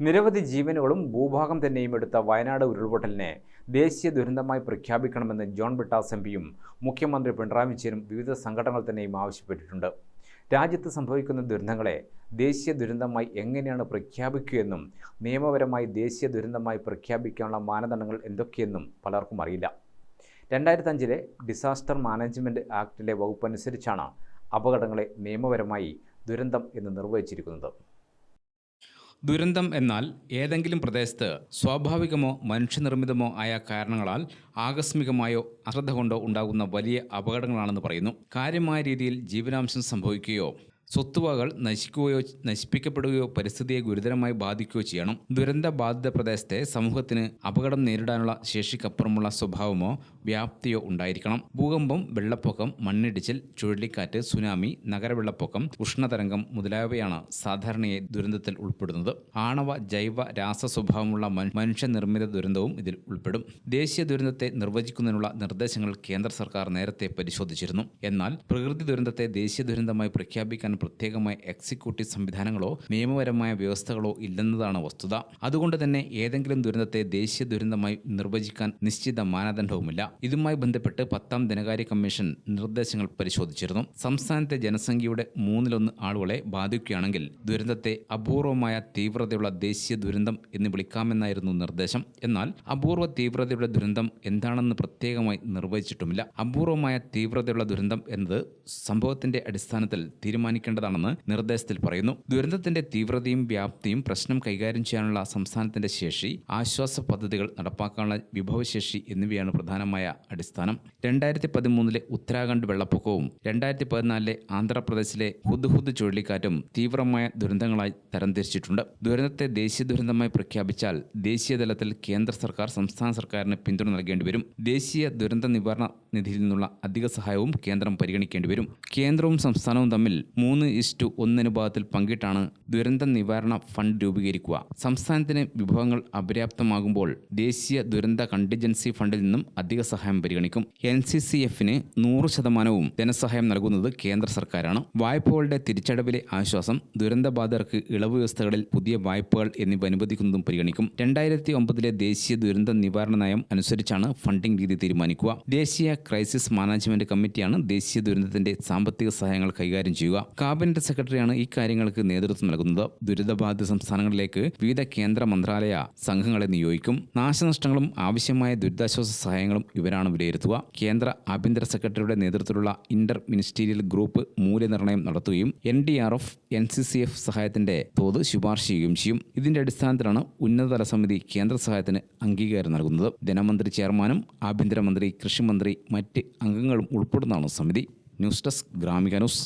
നിരവധി ജീവനുകളും ഭൂഭാഗം തന്നെയും എടുത്ത വയനാട് ഉരുൾപൊട്ടലിനെ ദേശീയ ദുരന്തമായി പ്രഖ്യാപിക്കണമെന്ന് ജോൺ ബിട്ടാസ് എം പിയും മുഖ്യമന്ത്രി പിണറായി വിജയനും വിവിധ സംഘടനകൾ തന്നെയും ആവശ്യപ്പെട്ടിട്ടുണ്ട്. രാജ്യത്ത് സംഭവിക്കുന്ന ദുരന്തങ്ങളെ ദേശീയ ദുരന്തമായി എങ്ങനെയാണ് പ്രഖ്യാപിക്കുകയെന്നും നിയമപരമായി ദേശീയ ദുരന്തമായി പ്രഖ്യാപിക്കാനുള്ള മാനദണ്ഡങ്ങൾ എന്തൊക്കെയെന്നും പലർക്കും അറിയില്ല. രണ്ടായിരത്തഞ്ചിലെ ഡിസാസ്റ്റർ മാനേജ്മെന്റ് ആക്ടിലെ വകുപ്പനുസരിച്ചാണ് അപകടങ്ങളെ നിയമപരമായി ദുരന്തം എന്ന് നിർവചിച്ചിരിക്കുന്നത് ദുരന്തം എന്നാൽ ഏതെങ്കിലും പ്രദേശത്ത് സ്വാഭാവികമോ മനുഷ്യനിർമ്മിതമോ ആയ കാരണങ്ങളാൽ ആകസ്മികമായോ അശ്രദ്ധ കൊണ്ടോ ഉണ്ടാകുന്ന വലിയ അപകടങ്ങളാണെന്ന് പറയുന്നു. കാര്യമായ രീതിയിൽ ജീവനാംശം സംഭവിക്കുകയോ സ്വത്തുവകൾ നശിക്കുകയോ നശിപ്പിക്കപ്പെടുകയോ പരിസ്ഥിതിയെ ഗുരുതരമായി ബാധിക്കുകയോ ചെയ്യണം. ദുരന്ത ബാധിത പ്രദേശത്തെ സമൂഹത്തിന് അപകടം നേരിടാനുള്ള ശേഷിക്കപ്പുറമുള്ള സ്വഭാവമോ വ്യാപ്തിയോ ഉണ്ടായിരിക്കണം. ഭൂകമ്പം വെള്ളപ്പൊക്കം മണ്ണിടിച്ചിൽ ചുഴലിക്കാറ്റ് സുനാമി നഗരവെള്ളപ്പൊക്കം ഉഷ്ണതരംഗം മുതലായവയാണ് സാധാരണയായി ദുരന്തത്തിൽ ഉൾപ്പെടുന്നത്. ആണവ ജൈവ രാസ സ്വഭാവമുള്ള മനുഷ്യനിർമ്മിത ദുരന്തവും ഇതിൽ ഉൾപ്പെടും. ദേശീയ ദുരന്തത്തെ നിർവചിക്കുന്നതിനുള്ള നിർദ്ദേശങ്ങൾ കേന്ദ്ര സർക്കാർ നേരത്തെ പരിശോധിച്ചിരുന്നു. എന്നാൽ പ്രകൃതി ദുരന്തത്തെ ദേശീയ ദുരന്തമായി പ്രഖ്യാപിക്കാൻ പ്രത്യേകമായ എക്സിക്യൂട്ടീവ് സംവിധാനങ്ങളോ നിയമപരമായ വ്യവസ്ഥകളോ ഇല്ലെന്നതാണ് വസ്തുത. അതുകൊണ്ട് തന്നെ ഏതെങ്കിലും ദുരന്തത്തെ ദേശീയ ദുരന്തമായി നിർവചിക്കാൻ നിശ്ചിത മാനദണ്ഡവുമില്ല. ഇതുമായി ബന്ധപ്പെട്ട് പത്താം ധനകാര്യ കമ്മീഷൻ നിർദ്ദേശങ്ങൾ പരിശോധിച്ചിരുന്നു. സംസ്ഥാനത്തെ ജനസംഖ്യയുടെ മൂന്നിലൊന്ന് ആളുകളെ ബാധിക്കുകയാണെങ്കിൽ ദുരന്തത്തെ അപൂർവമായ തീവ്രതയുള്ള ദേശീയ ദുരന്തം എന്ന് വിളിക്കാമെന്നായിരുന്നു നിർദ്ദേശം. എന്നാൽ അപൂർവ തീവ്രതയുടെ ദുരന്തം എന്താണെന്ന് പ്രത്യേകമായി നിർവചിച്ചിട്ടുമില്ല. അപൂർവമായ തീവ്രതയുള്ള ദുരന്തം എന്നത് സംഭവത്തിന്റെ അടിസ്ഥാനത്തിൽ തീരുമാനിക്കേണ്ടതാണെന്ന് നിർദ്ദേശത്തിൽ പറയുന്നു. ദുരന്തത്തിന്റെ തീവ്രതയും വ്യാപ്തിയും പ്രശ്നം കൈകാര്യം ചെയ്യാനുള്ള സംസ്ഥാനത്തിന്റെ ശേഷി ആശ്വാസ പദ്ധതികൾ നടപ്പാക്കാനുള്ള വിഭവശേഷി എന്നിവയാണ് പ്രധാനമായ അടിസ്ഥാനം. രണ്ടായിരത്തി പതിമൂന്നിലെ ഉത്തരാഖണ്ഡ് വെള്ളപ്പൊക്കവും രണ്ടായിരത്തി പതിനാലിലെ ആന്ധ്രാപ്രദേശിലെ ഹുദ്ഹുദ് ചുഴലിക്കാറ്റും തീവ്രമായ ദുരന്തങ്ങളായി തരംതിരിച്ചിട്ടുണ്ട്. ദുരന്തത്തെ ദേശീയ ദുരന്തമായി പ്രഖ്യാപിച്ചാൽ ദേശീയ തലത്തിൽ കേന്ദ്ര സർക്കാർ സംസ്ഥാന സർക്കാരിന് പിന്തുണ നൽകേണ്ടി വരും. ദേശീയ ദുരന്ത നിവാരണ നിധിയിൽ നിന്നുള്ള അധിക സഹായവും കേന്ദ്രം പരിഗണിക്കേണ്ടി വരും. കേന്ദ്രവും സംസ്ഥാനവും തമ്മിൽ മൂന്ന് ഇസ്റ്റു ഒന്ന് അനുപാതത്തിൽ പങ്കിട്ടാണ് ദുരന്ത നിവാരണ ഫണ്ട് രൂപീകരിക്കുക. സംസ്ഥാനത്തിന് വിഭവങ്ങൾ അപര്യാപ്തമാകുമ്പോൾ ദേശീയ ദുരന്ത കണ്ടിജൻസി ഫണ്ടിൽ നിന്നും അധിക സഹായം പരിഗണിക്കും. എൻ സി സി എഫിന് നൂറ് ശതമാനവും ധനസഹായം നൽകുന്നത് കേന്ദ്ര സർക്കാരാണ്. വായ്പകളുടെ തിരിച്ചടവിലെ ആശ്വാസം ദുരന്തബാധിതർക്ക് ഇളവ് വ്യവസ്ഥകളിൽ പുതിയ വായ്പകൾ എന്നിവ അനുവദിക്കുന്നതും പരിഗണിക്കും. രണ്ടായിരത്തി ഒമ്പതിലെ ദേശീയ ദുരന്ത നിവാരണ നയം അനുസരിച്ചാണ് ഫണ്ടിംഗ് രീതി തീരുമാനിക്കുക. ദേശീയ ക്രൈസിസ് മാനേജ്മെന്റ് കമ്മിറ്റിയാണ് ദേശീയ ദുരന്തത്തിന്റെ സാമ്പത്തിക സഹായങ്ങൾ കൈകാര്യം ചെയ്യുക. കാബിനറ്റ് സെക്രട്ടറിയാണ് ഈ കാര്യങ്ങൾക്ക് നേതൃത്വം നൽകുന്നത്. ദുരിതബാധിത സംസ്ഥാനങ്ങളിലേക്ക് വിവിധ കേന്ദ്ര മന്ത്രാലയ സംഘങ്ങളെ നിയോഗിക്കും. നാശനഷ്ടങ്ങളും ആവശ്യമായ ദുരിതാശ്വാസ സഹായങ്ങളും ഇവരാണ് വിലയിരുത്തുക. കേന്ദ്ര ആഭ്യന്തര സെക്രട്ടറിയുടെ നേതൃത്വത്തിലുള്ള ഇന്റർ മിനിസ്റ്റീരിയൽ ഗ്രൂപ്പ് മൂല്യനിർണയം നടത്തുകയും N D R F N C C F സഹായത്തിന്റെ തോത് ശുപാർശ ചെയ്യുകയും ചെയ്യും. ഇതിന്റെ അടിസ്ഥാനത്തിലാണ് ഉന്നതതല സമിതി കേന്ദ്ര സഹായത്തിന് അംഗീകാരം നൽകുന്നത്. ധനമന്ത്രി ചെയർമാനും ആഭ്യന്തരമന്ത്രി കൃഷിമന്ത്രി മറ്റ് അംഗങ്ങളും ഉൾപ്പെടുന്നതാണ് സമിതി. News desk Gramika news.